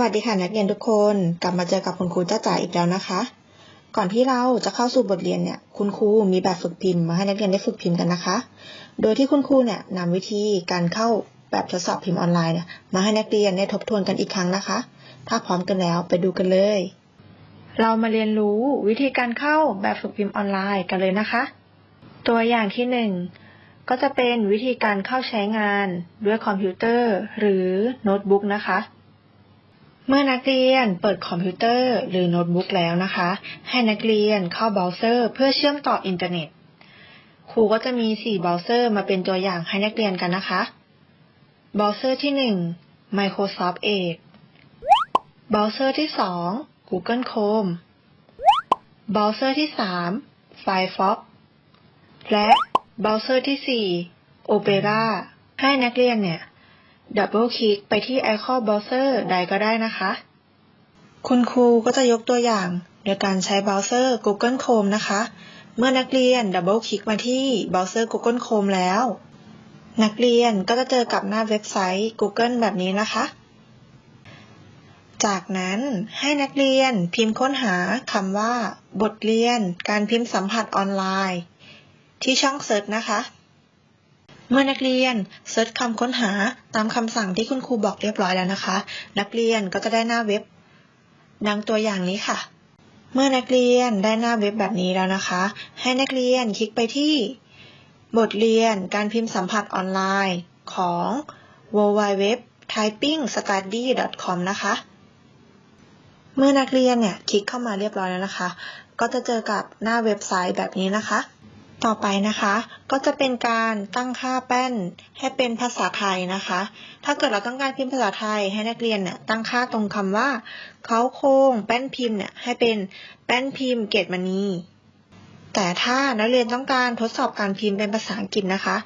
วัสดีค่ะนักเรียนทุกคน กลับมาเจอกับคุณครูจ้าจ๋าอีกแล้วนะคะ ก่อนที่เราจะเข้าสู่บทเรียนเนี่ยคุณครูมีแบบฝึกพิมพ์มาให้นักเรียนได้ฝึกพิมพ์กันนะคะ โดยที่คุณครูเนี่ยนำวิธีการเข้าแบบทดสอบพิมพ์ออนไลน์เนี่ยมาให้นักเรียนได้ทบทวนกันอีกครั้งนะคะ ถ้าพร้อมกันแล้วไปดูกันเลย เรามาเรียนรู้วิธีการเข้าแบบฝึกพิมพ์ออนไลน์กันเลยนะคะ ตัวอย่างที่หนึ่งก็จะเป็นวิธีการเข้าใช้งานด้วยคอมพิวเตอร์ หรือโน้ตบุ๊กนะคะ เมื่อนักเรียนเปิดคอมพิวเตอร์หรือโน้ตบุ๊กแล้วนะคะ ให้นักเรียนเข้าเบราว์เซอร์เพื่อเชื่อมต่ออินเทอร์เน็ต ครูก็จะมี 4 เบราว์เซอร์มาเป็นตัวอย่างให้นักเรียนกันนะคะ เบราว์เซอร์ที่ 1 Microsoft Edge เบราว์เซอร์ที่ 2 Google Chrome เบราว์เซอร์ที่ 3 Firefox และเบราว์เซอร์ที่ 4 Opera ให้นักเรียนเนี่ย ดับเบิลคลิกไปที่ไอคอนเบราว์เซอร์ใดก็ได้นะคะ คุณครูก็จะยกตัวอย่างโดยการใช้เบราว์เซอร์ Google Chrome นะคะ เมื่อนักเรียนดับเบิลคลิกมาที่เบราว์เซอร์ Google Chrome แล้ว นักเรียนก็จะเจอกับหน้าเว็บไซต์ Google แบบนี้นะคะ จากนั้นให้นักเรียนพิมพ์ค้นหาคำว่า บทเรียน การพิมพ์สัมผัสออนไลน์ ที่ช่องเซิร์ชนะคะ มื่อนักเรียนเซิร์ชคำค้นหาตามคำสั่งที่คุณครูบอกเรียบร้อยแล้วนะคะ นักเรียนก็จะได้หน้าเว็บ ดังตัวอย่างนี้ค่ะ เมื่อนักเรียนได้หน้าเว็บแบบนี้แล้วนะคะ ให้นักเรียนคลิกไปที่ บทเรียนการพิมพ์สัมผัสออนไลน์ของ www typingstudy com นะคะ เมื่อนักเรียนเนี่ยคลิกเข้ามาเรียบร้อยแล้วนะคะ ก็จะเจอกับหน้าเว็บไซต์แบบนี้นะคะ ต่อไปนะคะ ก็จะเป็นการตั้งค่าแป้นให้เป็นภาษาไทยนะคะ ถ้าเกิดเราต้องการพิมพ์ภาษาไทยให้นักเรียนเนี่ยตั้งค่าตรงคำว่าเขาโครงแป้นพิมพ์เนี่ยให้เป็นแป้นพิมพ์เกรดมณีแต่ถ้านักเรียนต้องการทดสอบการพิมพ์เป็นภาษาอังกฤษนะคะ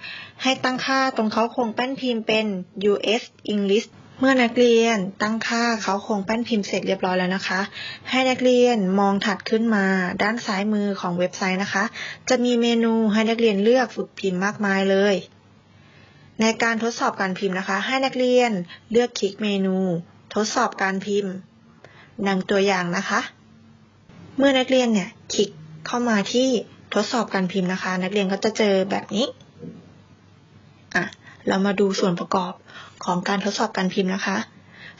ให้ตั้งค่าตรงเขาโครงแป้นพิมพ์เป็น US English เมื่อนักเรียนตั้งค่าเขาโครงแป้นพิมพ์เสร็จเรียบร้อยแล้วนะคะ ให้นักเรียนมองถัดขึ้นมา ด้านซ้ายมือของเว็บไซต์นะคะ จะมีเมนูให้นักเรียนเลือกฝึกพิมพ์มากมายเลย ในการทดสอบการพิมพ์นะคะ ให้นักเรียนเลือกคลิกเมนู ทดสอบการพิมพ์ดังตัวอย่างนะคะ เมื่อนักเรียนเนี่ยคลิกเข้ามาที่ทดสอบการพิมพ์นะคะ นักเรียนก็จะเจอแบบนี้ เรามาดูส่วนประกอบของการทดสอบการพิมพ์นะคะ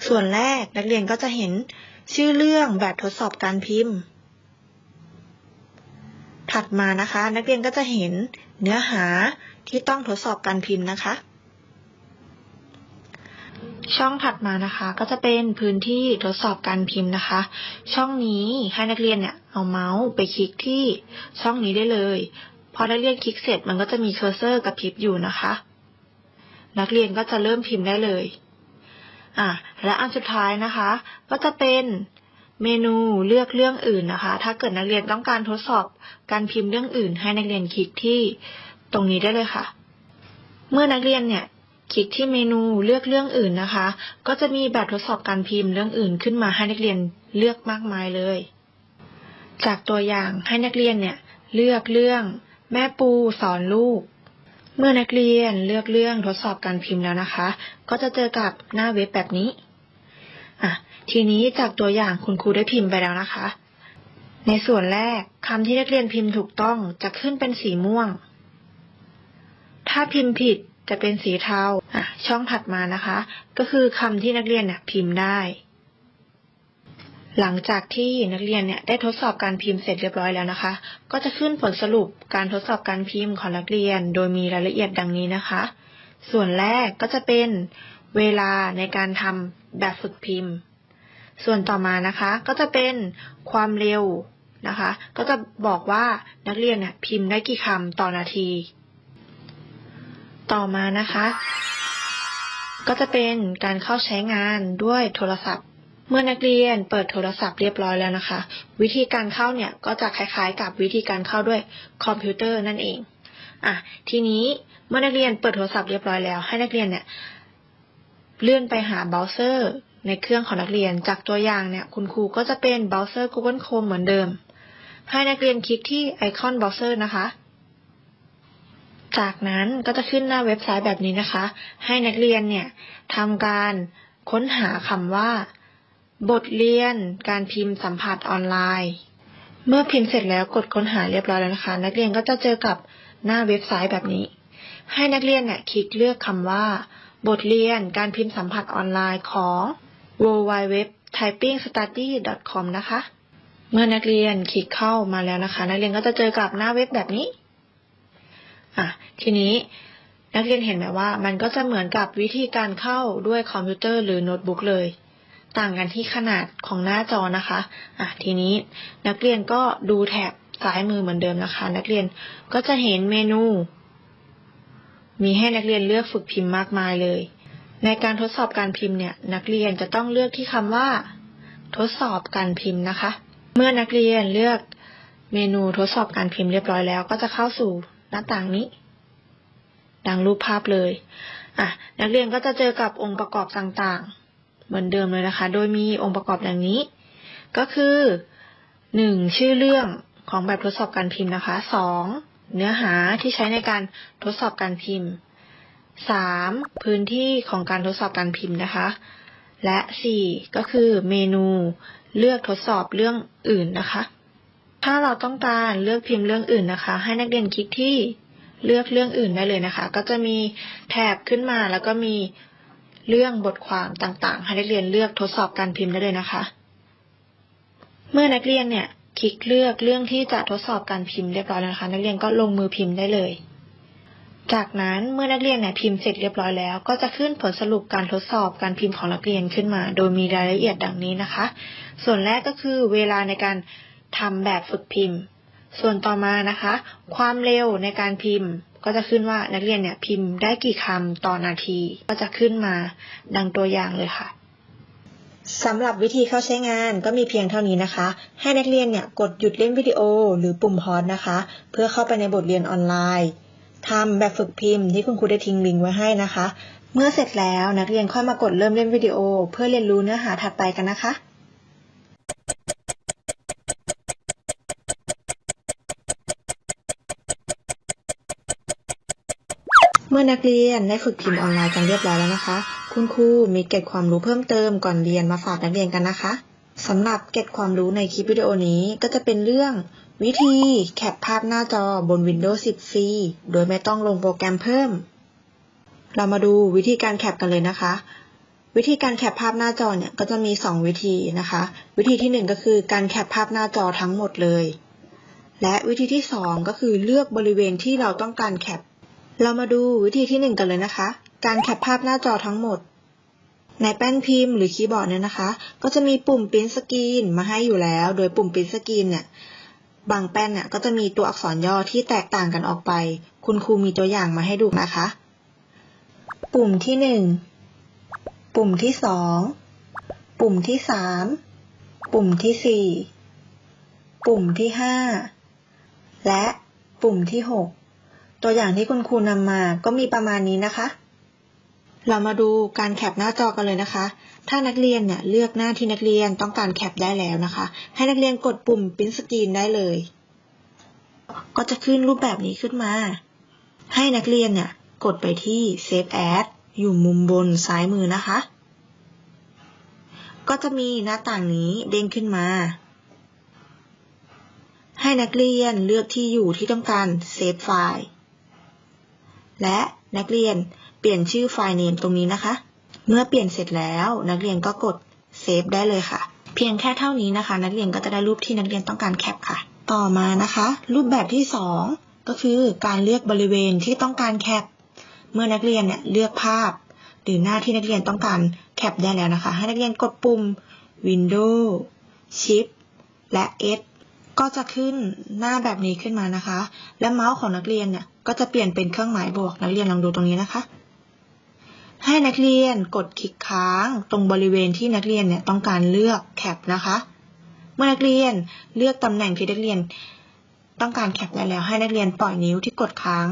ส่วนแรกนักเรียนก็จะเห็นชื่อเรื่องแบบทดสอบการพิมพ์ ถัดมานะคะ นักเรียนก็จะเห็นเนื้อหาที่ต้องทดสอบการพิมพ์นะคะ ช่องถัดมานะคะ ก็จะเป็นพื้นที่ทดสอบการพิมพ์นะคะ ช่องนี้ให้นักเรียนเนี่ยเอาเมาส์ไปคลิกที่ช่องนี้ได้เลย พอนักเรียนคลิกเสร็จมันก็จะมีเคอร์เซอร์กระพริบอยู่นะคะ นักเรียนก็จะเริ่มพิมพ์ได้เลย อะ และอันสุดท้ายนะคะ ก็จะเป็นเมนูเลือกเรื่องอื่นนะคะ ถ้าเกิดนักเรียนต้องการทดสอบการพิมพ์เรื่องอื่น ให้นักเรียนคลิกที่ตรงนี้ได้เลยค่ะ เมื่อนักเรียนเนี่ยคลิกที่เมนูเลือกเรื่องอื่นนะคะ ก็จะมีแบบทดสอบการพิมพ์เรื่องอื่นขึ้นมาให้นักเรียนเลือกมากมายเลย จากตัวอย่างให้นักเรียนเนี่ยเลือกเรื่อง แม่ปูสอนลูก เมื่อนักเรียนเลือกเรื่องทดสอบการพิมพ์แล้วนะคะ ก็จะเจอกับหน้าเว็บแบบนี้อะทีนี้จากตัวอย่างคุณครูได้พิมพ์ไปแล้วนะคะ ในส่วนแรกคำที่นักเรียนพิมพ์ถูกต้องจะขึ้นเป็นสีม่วง ถ้าพิมพ์ผิดจะเป็นสีเทาอะช่องถัดมานะคะ ก็คือคำที่นักเรียนเนี่ยพิมพ์ได้ หลังจากที่นักเรียนเนี่ยได้ทดสอบการพิมพ์เสร็จเรียบร้อยแล้วนะคะ ก็จะขึ้นผลสรุปการทดสอบการพิมพ์ของนักเรียน โดยมีรายละเอียดดังนี้นะคะ ส่วนแรกก็จะเป็นเวลาในการทำแบบฝึกพิมพ์ ส่วนต่อมานะคะ ก็จะเป็นความเร็วนะคะ ก็จะบอกว่านักเรียนเนี่ยพิมพ์ได้กี่คำต่อนาที ต่อมานะคะ ก็จะเป็นการเข้าใช้งานด้วยโทรศัพท์ เมื่อนักเรียนเปิดโทรศัพท์เรียบร้อยแล้วนะคะ วิธีการเข้าเนี่ยก็จะคล้ายๆ กับวิธีการเข้าด้วยคอมพิวเตอร์นั่นเองอะทีนี้เมื่อนักเรียนเปิดโทรศัพท์เรียบร้อยแล้ว ให้นักเรียนเนี่ยเลื่อนไปหาเบราว์เซอร์ในเครื่องของนักเรียนจากตัวอย่างเนี่ยคุณครูก็จะเป็นเบราว์เซอร์ Google Chrome เหมือนเดิม ให้นักเรียนคลิกที่ไอคอนเบราว์เซอร์นะคะ จากนั้นก็จะขึ้นหน้าเว็บไซต์แบบนี้นะคะ ให้นักเรียนเนี่ยทำการค้นหาคำว่า บทเรียนการพิมพ์สัมผัสออนไลน์ เมื่อพิมพ์เสร็จแล้วกดค้นหาเรียบร้อยแล้วนะคะ นักเรียนก็จะเจอกับหน้าเว็บไซต์แบบนี้ ให้นักเรียนเนี่ยคลิกเลือกคำว่า บทเรียนการพิมพ์สัมผัสออนไลน์ของ w w w typingstudy com นะคะ เมื่อนักเรียนคลิกเข้ามาแล้วนะคะ นักเรียนก็จะเจอกับหน้าเว็บแบบนี้อะทีนี้นักเรียนเห็นไหมว่า มันก็จะเหมือนกับวิธีการเข้าด้วยคอมพิวเตอร์หรือโน้ตบุ๊กเลย ต่างกันที่ขนาดของหน้าจอนะคะอะทีนี้นักเรียนก็ดูแถบซ้ายมือเหมือนเดิมนะคะ นักเรียนก็จะเห็นเมนู มีให้นักเรียนเลือกฝึกพิมพ์มากมายเลย ในการทดสอบการพิมพ์เนี่ย นักเรียนจะต้องเลือกที่คำว่า ทดสอบการพิมพ์นะคะ เมื่อนักเรียนเลือกเมนูทดสอบการพิมพ์เรียบร้อยแล้ว ก็จะเข้าสู่หน้าต่างนี้ ดังรูปภาพเลยอะนักเรียนก็จะเจอกับองค์ประกอบต่างๆ เหมือนเดิมเลยนะคะ โดยมีองค์ประกอบดังนี้ ก็คือหนึ่งชื่อเรื่องของแบบทดสอบการพิมพ์นะคะสองเนื้อหาที่ใช้ในการทดสอบการพิมพ์สามพื้นที่ของการทดสอบการพิมพ์นะคะ และสี่ก็คือเมนูเลือกทดสอบเรื่องอื่นนะคะ ถ้าเราต้องการเลือกพิมพ์เรื่องอื่นนะคะ ให้นักเรียนคลิกที่เลือกเรื่องอื่นได้เลยนะคะ ก็จะมีแถบขึ้นมาแล้วก็มี เรื่องบทความต่างๆ ให้นักเรียนเลือกทดสอบการพิมพ์ได้เลยนะคะ เมื่อนักเรียนเนี่ยคลิกเลือกเรื่องที่จะทดสอบการพิมพ์เรียบร้อยแล้วนะคะ นักเรียนก็ลงมือพิมพ์ได้เลย จากนั้นเมื่อนักเรียนเนี่ยพิมพ์เสร็จเรียบร้อยแล้ว ก็จะขึ้นผลสรุปการทดสอบการพิมพ์ของนักเรียนขึ้นมา โดยมีรายละเอียดดังนี้นะคะ ส่วนแรกก็คือเวลาในการทำแบบฝึกพิมพ์ ส่วนต่อมานะคะ ความเร็วในการพิมพ์ ก็จะขึ้นว่านักเรียนเนี่ยพิมพ์ได้กี่คำต่อนาที ก็จะขึ้นมาดังตัวอย่างเลยค่ะสำหรับวิธีเข้าใช้งานก็มีเพียงเท่านี้นะคะ ให้นักเรียนเนี่ยกดหยุดเล่นวิดีโอ หรือปุ่มพอสนะคะ เพื่อเข้าไปในบทเรียนออนไลน์ทำแบบฝึกพิมพ์ที่คุณครูได้ทิ้งลิงก์ไว้ให้นะคะ เมื่อเสร็จแล้วนักเรียนค่อยมากดเริ่มเล่นวิดีโอ เพื่อเรียนรู้เนื้อหาถัดไปกันนะคะ เมื่อนักเรียนได้ฝึกพิมพ์ออนไลน์กันเรียบร้อยแล้วนะคะ คุณครูมีเกร็ดความรู้เพิ่มเติมก่อนเรียนมาฝากนักเรียนกันนะคะสำหรับเกร็ดความรู้ในคลิปวิดีโอนี้ก็จะเป็นเรื่อง วิธีแคปภาพหน้าจอบน Windows 10ฟรีโดยไม่ต้องลงโปรแกรมเพิ่ม เรามาดูวิธีการแคปกันเลยนะคะ วิธีการแคปภาพหน้าจอเนี่ยก็จะมี 2 วิธีนะคะ วิธีที่ 1 ก็คือการแคปภาพหน้าจอทั้งหมดเลย และวิธีที่ 2 ก็คือเลือกบริเวณที่เราต้องการแคป เรามาดูวิธีที่หนึ่งกันเลยนะคะ การแคปภาพหน้าจอทั้งหมด ในแป้นพิมพ์หรือคีย์บอร์ดเนี่ยนะคะ ก็จะมีปุ่มปริ้นสกรีนมาให้อยู่แล้ว โดยปุ่มปริ้นสกรีนเนี่ย บางแป้นเนี่ยก็จะมีตัวอักษรย่อที่แตกต่างกันออกไป คุณครูมีตัวอย่างมาให้ดูนะคะ ปุ่มที่หนึ่งปุ่มที่สองปุ่มที่สามปุ่มที่สี่ปุ่มที่ห้าและปุ่มที่หก ตัวอย่างที่คุณครูนำมาก็มีประมาณนี้นะคะ เรามาดูการแคปหน้าจอกันเลยนะคะ ถ้านักเรียนเนี่ยเลือกหน้าที่นักเรียนต้องการแคปได้แล้วนะคะ ให้นักเรียนกดปุ่ม Print Screen ได้เลย ก็จะขึ้นรูปแบบนี้ขึ้นมา ให้นักเรียนเนี่ยกดไปที่ Save As อยู่มุมบนซ้ายมือนะคะ ก็จะมีหน้าต่างนี้เด้งขึ้นมา ให้นักเรียนเลือกที่อยู่ที่ต้องการเซฟไฟล์ และนักเรียนเปลี่ยนชื่อไฟล์เนมตรงนี้นะคะ เมื่อเปลี่ยนเสร็จแล้วนักเรียนก็กดเซฟได้เลยค่ะ เพียงแค่เท่านี้นะคะ นักเรียนก็จะได้รูปที่นักเรียนต้องการแคปค่ะ ต่อมานะคะ รูปแบบที่ 2 ก็คือการเลือกบริเวณที่ต้องการแคป เมื่อนักเรียนเนี่ยเลือกภาพ หรือหน้าที่นักเรียนต้องการแคปได้แล้วนะคะ ให้นักเรียนกดปุ่ม Windows Shift และ S ก็จะขึ้นหน้าแบบนี้ขึ้นมานะคะ และเมาส์ของนักเรียนเนี่ยก็จะเปลี่ยนเป็นเครื่องหมายบวก นักเรียนลองดูตรงนี้นะคะ ให้นักเรียนกดคลิกค้างตรงบริเวณที่นักเรียนเนี่ยต้องการเลือกแคปนะคะ เมื่อนักเรียนเลือกตำแหน่งที่นักเรียนต้องการแคปได้แล้วให้นักเรียนปล่อยนิ้วที่กดค้าง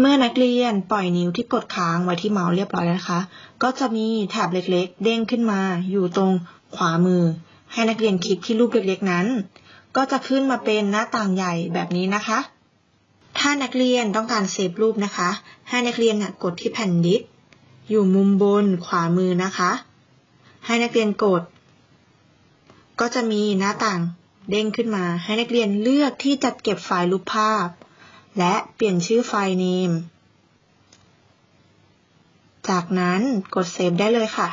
เมื่อนักเรียนปล่อยนิ้วที่กดค้างไว้ที่เมาส์เรียบร้อยแล้วนะคะ ก็จะมีแถบเล็กๆ เด้งขึ้นมาอยู่ตรงขวามือ ให้นักเรียนคลิกที่รูปเล็กๆนั้น ก็จะขึ้นมาเป็นหน้าต่างใหญ่แบบนี้นะคะ ถ้านักเรียนต้องการเซฟรูปนะคะ ให้นักเรียนกดที่แผ่นดิสก์อยู่มุมบนขวามือนะคะ ให้นักเรียนกด ก็จะมีหน้าต่างเด้งขึ้นมา ให้นักเรียนเลือกที่จะเก็บไฟล์รูปภาพ และเปลี่ยนชื่อไฟล์ name จากนั้นกดเซฟได้เลยค่ะ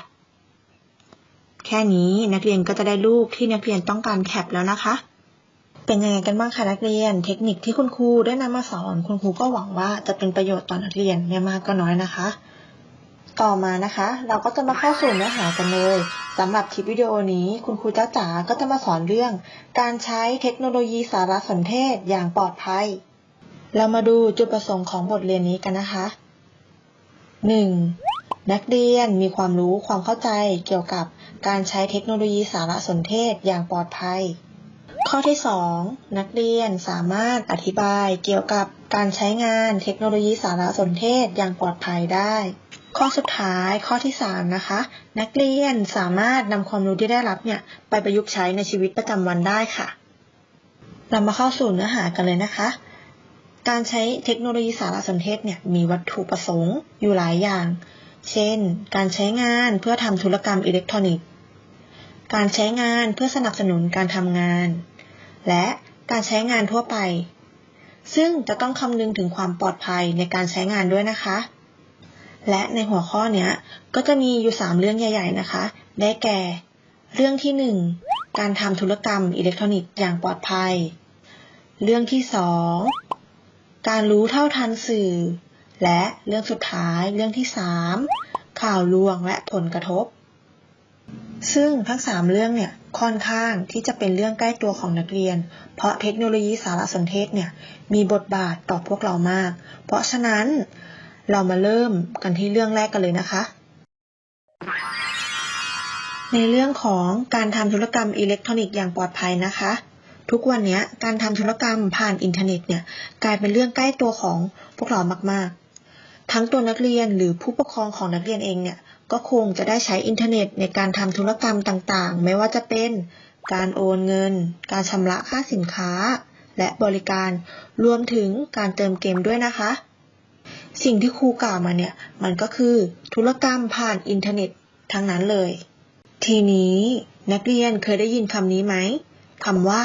แค่นี้นักเรียนก็จะได้รูปที่นักเรียนต้องการแคปแล้วนะคะ เป็นยังไงกันบ้างคะนักเรียน เทคนิคที่คุณครูได้นำมาสอน คุณครูก็หวังว่าจะเป็นประโยชน์ต่อนักเรียนไม่มากก็น้อยนะคะ ต่อมานะคะ เราก็จะมาเข้าสู่เนื้อหากันเลยสำหรับคลิปวิดีโอนี้คุณครูเจ้าจ๋าก็จะมาสอนเรื่อง การใช้เทคโนโลยีสารสนเทศอย่างปลอดภัย เรามาดูจุดประสงค์ของบทเรียนนี้กันนะคะ 1. นักเรียนมีความรู้ความเข้าใจเกี่ยวกับการใช้เทคโนโลยีสารสนเทศอย่างปลอดภัย ข้อที่ 2 นักเรียนสามารถอธิบายเกี่ยวกับการใช้งานเทคโนโลยีสารสนเทศอย่างปลอดภัยได้ ข้อสุดท้ายข้อที่ 3 นะคะ นักเรียนสามารถนำความรู้ที่ได้รับเนี่ยไปประยุกต์ใช้ในชีวิตประจำวันได้ค่ะ เรามาเข้าสู่เนื้อหากันเลยนะคะ การใช้เทคโนโลยีสารสนเทศเนี่ยมีวัตถุประสงค์อยู่หลายอย่าง เช่น การใช้งานเพื่อทำธุรกรรมอิเล็กทรอนิกส์ การใช้งานเพื่อสนับสนุนการทำงาน และการใช้งานทั่วไป ซึ่งจะต้องคำนึงถึงความปลอดภัยในการใช้งานด้วยนะคะ และในหัวข้อนี้ก็จะมีอยู่ 3 เรื่องใหญ่ ๆ นะคะ ได้แก่ เรื่องที่ 1 การทำธุรกรรมอิเล็กทรอนิกส์อย่างปลอดภัย เรื่องที่ 2 การรู้เท่าทันสื่อ และเรื่องสุดท้ายเรื่องที่ 3 ข่าวลวงและผลกระทบ ซึ่งทั้ง 3 เรื่องเนี่ยค่อนข้างที่จะเป็นเรื่องใกล้ตัวของนักเรียน เพราะเทคโนโลยีสารสนเทศเนี่ยมีบทบาทต่อพวกเรามาก เพราะฉะนั้นเรามาเริ่มกันที่เรื่องแรกกันเลยนะคะ ในเรื่องของการทำธุรกรรมอิเล็กทรอนิกส์อย่างปลอดภัยนะคะ ทุกวันนี้การทำธุรกรรมผ่านอินเทอร์เน็ตเนี่ยกลายเป็นเรื่องใกล้ตัวของพวกเรามากๆ ทั้งตัวนักเรียนหรือผู้ปกครองของนักเรียนเองเนี่ย ก็คงจะได้ใช้อินเทอร์เน็ตในการทำธุรกรรมต่างๆ ไม่ว่าจะเป็นการโอนเงิน การชำระค่าสินค้า และบริการ รวมถึงการเติมเกมด้วยนะคะ สิ่งที่ครูกล่าวมาเนี่ย มันก็คือธุรกรรมผ่านอินเทอร์เน็ตทั้งนั้นเลย ทีนี้นักเรียนเคยได้ยินคำนี้ไหมคำว่า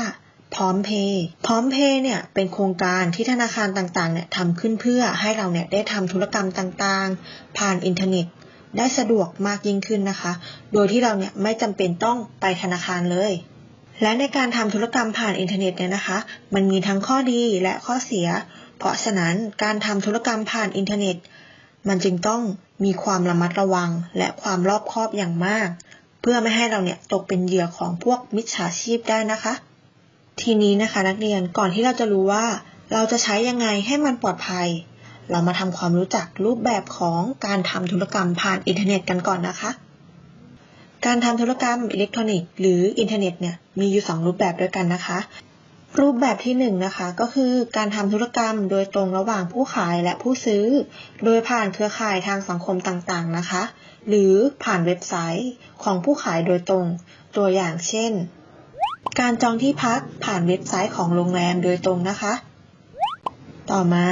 พร้อมเพย์พร้อมเพย์เนี่ยเป็นโครงการที่ธนาคารต่างๆเนี่ยทำขึ้นเพื่อให้เราเนี่ยได้ทำธุรกรรมต่างๆ ผ่านอินเทอร์เน็ต ได้สะดวกมากยิ่งขึ้นนะคะ โดยที่เราเนี่ยไม่จำเป็นต้องไปธนาคารเลย และในการทำธุรกรรมผ่านอินเทอร์เน็ตเนี่ยนะคะ มันมีทั้งข้อดีและข้อเสีย เพราะฉะนั้นการทำธุรกรรมผ่านอินเทอร์เน็ต มันจึงต้องมีความระมัดระวังและความรอบคอบอย่างมาก เพื่อไม่ให้เราเนี่ยตกเป็นเหยื่อของพวกมิจฉาชีพได้นะคะ ทีนี้นะคะนักเรียนก่อนที่เราจะรู้ว่า เราจะใช้ยังไงให้มันปลอดภัย เรามาทำความรู้จักรูปแบบของการทำธุรกรรมผ่านอินเทอร์เน็ตกันก่อนนะคะ การทำธุรกรรมอิเล็กทรอนิกส์หรืออินเทอร์เน็ตเนี่ยมีอยู่ 2 รูปแบบด้วยกันนะคะ รูปแบบที่1นงนะคะก็คือการทำธุรกรรมโดยตรงระหว่างผู้ขายและผู้ซื้อ โดยผ่านเครือข่ายทางสังคมต่างๆนะคะ หรือผ่านเว็บไซต์ของผู้ขายโดยตรง ตัวอย่างเช่น การจองที่พักผ่านเว็บไซต์ของโรงแรมโดยตรงนะคะ ต่อมา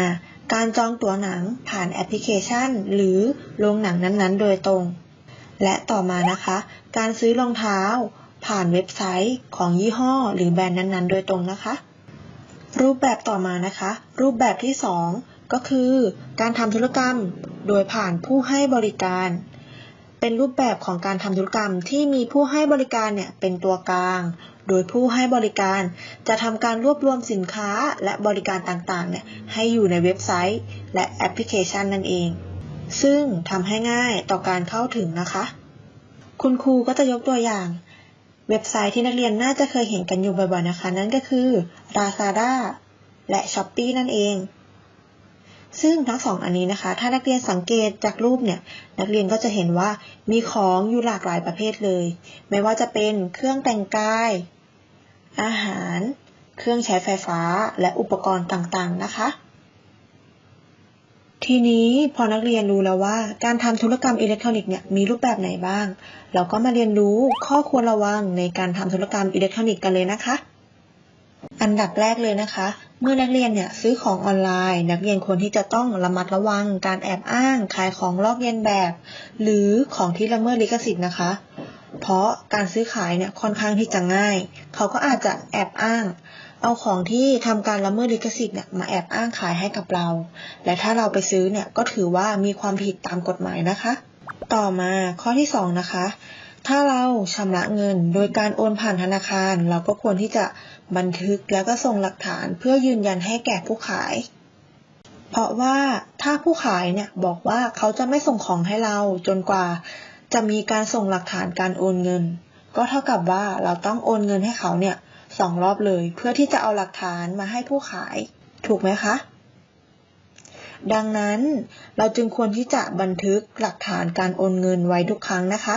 การจองตั๋วหนังผ่านแอปพลิเคชัน หรือโรงหนังนั้นๆ โดยตรง และต่อมานะคะ การซื้อรองเท้า ผ่านเว็บไซต์ของยี่ห้อ หรือแบรนด์นั้นๆ โดยตรงนะคะ รูปแบบต่อมานะคะ รูปแบบที่ 2 ก็คือ การทำธุรกรรมโดยผ่านผู้ให้บริการ เป็นรูปแบบของการทำธุรกรรมที่มีผู้ให้บริการเนี่ยเป็นตัวกลาง โดยผู้ให้บริการจะทำการรวบรวมสินค้าและบริการต่างๆเนี่ยให้อยู่ในเว็บไซต์ และแอปพลิเคชันนั่นเอง ซึ่งทำให้ง่ายต่อการเข้าถึงนะคะ คุณครูก็จะยกตัวอย่าง เว็บไซต์ที่นักเรียนน่าจะเคยเห็นกันอยู่บ่อยๆนะคะ นั่นก็คือ Lazada และ Shopee นั่นเองซึ่งทั้งสองอันนี้นะคะ ถ้านักเรียนสังเกตจากรูปเนี่ย นักเรียนก็จะเห็นว่ามีของอยู่หลากหลายประเภทเลย ไม่ว่าจะเป็นเครื่องแต่งกาย อาหาร เครื่องใช้ไฟฟ้า และอุปกรณ์ต่างๆ นะคะ ทีนี้พอนักเรียนรู้แล้วว่า การทำธุรกรรมอิเล็กทรอนิกส์เนี่ยมีรูปแบบไหนบ้าง เราก็มาเรียนรู้ข้อควรระวังในการทำธุรกรรมอิเล็กทรอนิกส์กันเลยนะคะ อันดับแรกเลยนะคะเมื่อนักเรียนเนี่ยซื้อของออนไลน์ นักเรียนควรที่จะต้องระมัดระวังการแอบอ้างขายของลอกเลียนแบบ หรือของที่ละเมิดลิขสิทธิ์นะคะ เพราะการซื้อขายเนี่ยค่อนข้างที่จะง่าย เขาก็อาจจะแอบอ้าง เอาของที่ทำการละเมิดลิขสิทธิ์เนี่ยมาแอบอ้างขายให้กับเรา และถ้าเราไปซื้อเนี่ยก็ถือว่ามีความผิดตามกฎหมายนะคะ ต่อมาข้อที่สองนะคะ ถ้าเราชำระเงินโดยการโอนผ่านธนาคาร เราก็ควรที่จะบันทึกแล้วก็ส่งหลักฐานเพื่อยืนยันให้แก่ผู้ขายเพราะว่าถ้าผู้ขายเนี่ยบอกว่าเขาจะไม่ส่งของให้เราจนกว่า จะมีการส่งหลักฐานการโอนเงิน ก็เท่ากับว่าเราต้องโอนเงินให้เขาเนี่ยสองรอบเลย เพื่อที่จะเอาหลักฐานมาให้ผู้ขาย ถูกไหมคะ ดังนั้นเราจึงควรที่จะบันทึกหลักฐานการโอนเงินไว้ทุกครั้งนะคะ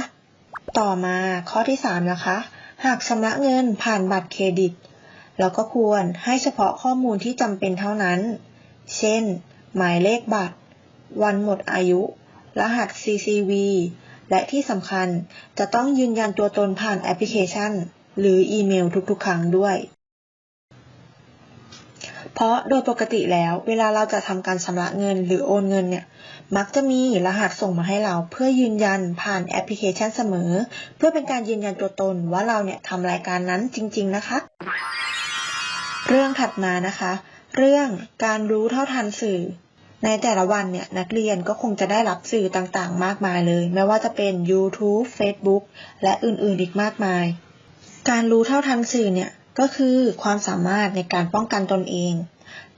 ต่อมาข้อที่ 3 นะคะ หากชำระเงินผ่านบัตรเครดิต เราก็ควรให้เฉพาะข้อมูลที่จำเป็นเท่านั้น เช่น หมายเลขบัตร วันหมดอายุ รหัส CCV และที่สำคัญจะต้องยืนยันตัวตนผ่านแอปพลิเคชัน หรืออีเมลทุกๆ ครั้งด้วย เพราะโดยปกติแล้วเวลาเราจะทำการชำระเงินหรือโอนเงินเนี่ย มักจะมีรหัสส่งมาให้เราเพื่อยืนยันผ่านแอปพลิเคชันเสมอ เพื่อเป็นการยืนยันตัวตนว่าเราเนี่ยทำรายการนั้นจริง ๆ นะคะ เรื่องถัดมานะคะ เรื่องการรู้เท่าทันสื่อ ในแต่ละวันเนี่ยนักเรียนก็คงจะได้รับสื่อต่างๆ มากมายเลย ไม่ว่าจะเป็น YouTube Facebook และอื่นๆอีกมากมาย การรู้เท่าทันสื่อเนี่ยก็คือความสามารถในการป้องกันตนเอง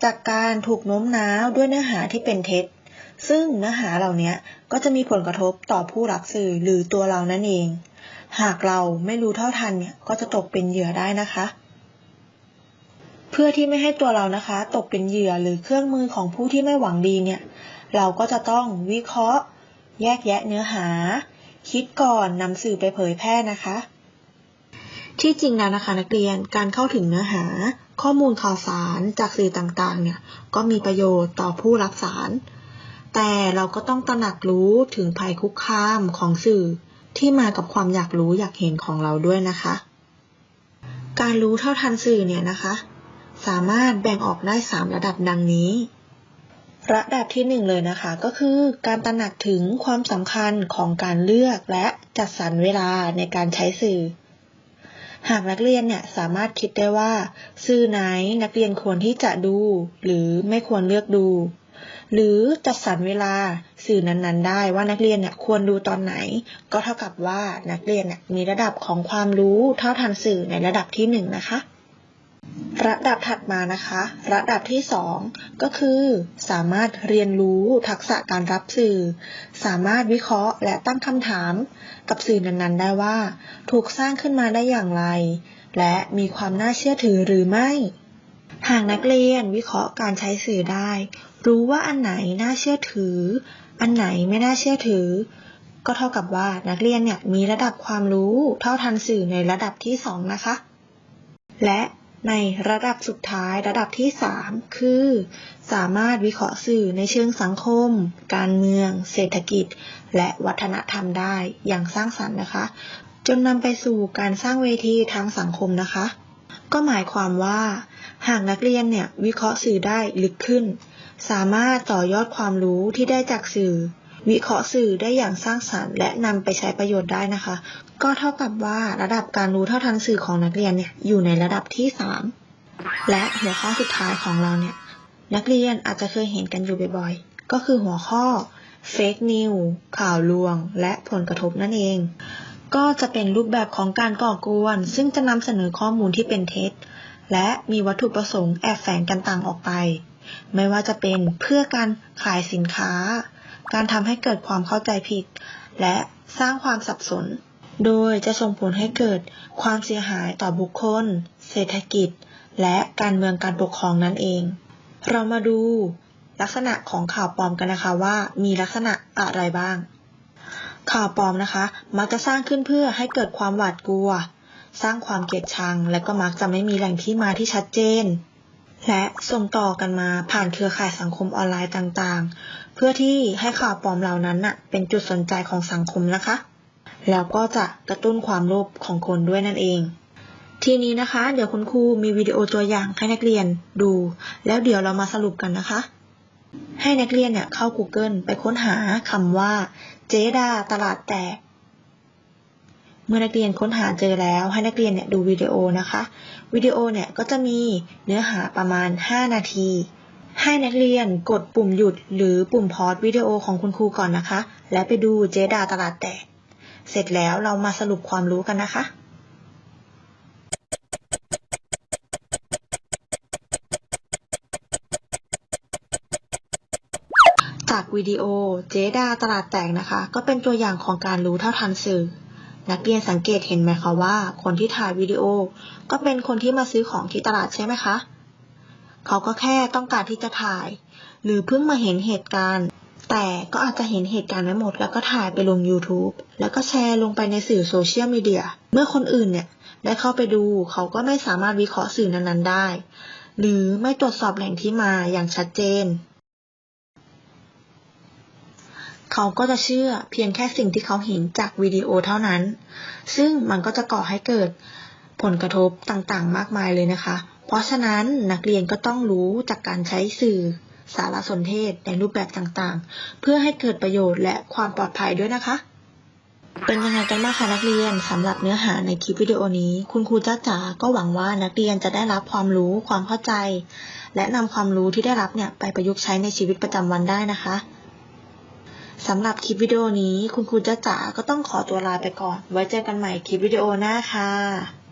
จากการถูกโน้มน้าวด้วยเนื้อหาที่เป็นเท็จ ซึ่งเนื้อหาเหล่านี้ก็จะมีผลกระทบต่อผู้รับสื่อหรือตัวเรานั่นเอง หากเราไม่รู้เท่าทันเนี่ยก็จะตกเป็นเหยื่อได้นะคะ เพื่อที่ไม่ให้ตัวเรานะคะ ตกเป็นเหยื่อหรือเครื่องมือของผู้ที่ไม่หวังดีเนี่ย เราก็จะต้องวิเคราะห์ แยกแยะเนื้อหา คิดก่อนนำสื่อไปเผยแพร่นะคะ ที่จริงแล้วนะคะนักเรียนการเข้าถึงเนื้อหา ข้อมูลข่าวสารจากสื่อต่างๆ เนี่ยก็มีประโยชน์ต่อผู้รับสาร แต่เราก็ต้องตระหนักรู้ถึงภัยคุกคามของสื่อที่มากับความอยากรู้อยากเห็นของเราด้วยนะคะ การรู้เท่าทันสื่อเนี่ยนะคะ สามารถแบ่งออกได้ 3 ระดับดังนี้ ระดับที่ 1 เลยนะคะ ก็คือการตระหนักถึงความสำคัญของการเลือกและจัดสรรเวลาในการใช้สื่อ หากนักเรียนเนี่ยสามารถคิดได้ว่า สื่อไหนนักเรียนควรที่จะดู หรือไม่ควรเลือกดู หรือจัดสรรเวลาสื่อนั้นๆ ได้ว่านักเรียนเนี่ยควรดูตอนไหน ก็เท่ากับว่านักเรียนเนี่ยมีระดับของความรู้เท่าทันสื่อในระดับที่หนึ่งนะคะ ระดับถัดมานะคะ ระดับที่ 2 ก็คือ สามารถเรียนรู้ทักษะการรับสื่อ สามารถวิเคราะห์ และตั้งคำถาม กับสื่อนั้นๆ ได้ว่า ถูกสร้างขึ้นมาได้อย่างไร และมีความน่าเชื่อถือหรือไม่ หากนักเรียนวิเคราะห์การใช้สื่อได้ รู้ว่าอันไหนน่าเชื่อถือ อันไหนไม่น่าเชื่อถือ ก็เท่ากับว่านักเรียนเนี่ยมีระดับความรู้เท่าทันสื่อในระดับที่ 2 นะคะ และ ในระดับสุดท้ายระดับที่ 3 คือ สามารถวิเคราะห์สื่อในเชิงสังคม การเมือง เศรษฐกิจ และวัฒนธรรมได้อย่างสร้างสรรค์นะคะ จนนำไปสู่การสร้างเวทีทางสังคมนะคะ ก็หมายความว่า หากนักเรียนเนี่ยวิเคราะห์สื่อได้ลึกขึ้น สามารถต่อยอดความรู้ที่ได้จากสื่อ วิเคราะห์สื่อได้อย่างสร้างสรรค์ และนำไปใช้ประโยชน์ได้นะคะ ก็เท่ากับว่าระดับการรู้เท่าทันสื่อของนักเรียนเนี่ยอยู่ในระดับที่ 3 และหัวข้อสุดท้ายของเราเนี่ยนักเรียนอาจจะเคยเห็นกันอยู่บ่อยๆ ก็คือหัวข้อ fake news ข่าวลวง และผลกระทบนั่นเอง ก็จะเป็นรูปแบบของการก่อกวน ซึ่งจะนำเสนอข้อมูลที่เป็นเท็จ และมีวัตถุประสงค์แอบแฝงกันต่างออกไป ไม่ว่าจะเป็นเพื่อการขายสินค้า การทำให้เกิดความเข้าใจผิด และสร้างความสับสน โดยจะส่งผลให้เกิดความเสียหายต่อบุคคล เศรษฐกิจ และการเมืองการปกครองนั่นเอง เรามาดูลักษณะของข่าวปลอมกันนะคะว่ามีลักษณะอะไรบ้าง ข่าวปลอมนะคะ มักจะสร้างขึ้นเพื่อให้เกิดความหวาดกลัว สร้างความเกลียดชัง และก็มักจะไม่มีแหล่งที่มาที่ชัดเจน และส่งต่อกันมาผ่านเครือข่ายสังคมออนไลน์ต่างๆ เพื่อที่ให้ข่าวปลอมเหล่านั้นน่ะเป็นจุดสนใจของสังคมนะคะ แล้วก็จะกระตุ้นความโลภของคนด้วยนั่นเอง ทีนี้นะคะ เดี๋ยวคุณครูมีวิดีโอตัวอย่างให้นักเรียนดู แล้วเดี๋ยวเรามาสรุปกันนะคะ ให้นักเรียนเนี่ยเข้า Google ไปค้นหาคำว่า เจดาตลาดแตกเมื่อนักเรียนค้นหาเจอแล้วให้นักเรียนเนี่ยดูวิดีโอนะคะ วิดีโอเนี่ยก็จะมีเนื้อหาประมาณ 5 นาที ให้นักเรียนกดปุ่มหยุดหรือปุ่มพอสวิดีโอของคุณครูก่อนนะคะ แล้วไปดูเจดาตลาดแตก เสร็จแล้วเรามาสรุปความรู้กันนะคะ จากวิดีโอเจดาตลาดแตกนะคะ ก็เป็นตัวอย่างของการรู้เท่าทันสื่อ นักเรียนสังเกตเห็นไหมคะว่า คนที่ถ่ายวิดีโอ ก็เป็นคนที่มาซื้อของที่ตลาดใช่ไหมคะ เขาก็แค่ต้องการที่จะถ่าย หรือเพิ่งมาเห็นเหตุการณ์ แต่ก็อาจจะเห็นเหตุการณ์ไม่หมด แล้วก็ถ่ายไปลง YouTube แล้วก็แชร์ลงไปในสื่อโซเชียลมีเดีย เมื่อคนอื่นเนี่ยได้เข้าไปดู เขาก็ไม่สามารถวิเคราะห์สื่อนั้นๆได้ หรือไม่ตรวจสอบแหล่งที่มาอย่างชัดเจน เขาก็จะเชื่อเพียงแค่สิ่งที่เขาเห็นจากวิดีโอเท่านั้น ซึ่งมันก็จะก่อให้เกิดผลกระทบต่างๆ มากมายเลยนะคะ เพราะฉะนั้นนักเรียนก็ต้องรู้จากการใช้สื่อสารสนเทศในรูปแบบต่างๆ เพื่อให้เกิดประโยชน์และความปลอดภัยด้วยนะคะ เป็นยังไงกันบ้างคะนักเรียนสำหรับเนื้อหาในคลิปวิดีโอนี้ คุณครูจ้าจ๋าก็หวังว่านักเรียนจะได้รับความรู้ความเข้าใจ และนำความรู้ที่ได้รับเนี่ยไปประยุกต์ใช้ในชีวิตประจำวันได้นะคะสำหรับคลิปวิดีโอนี้คุณครูจ้าจ๋าก็ต้องขอตัวลาไปก่อน ไว้เจอกันใหม่คลิปวิดีโอหน้าค่ะ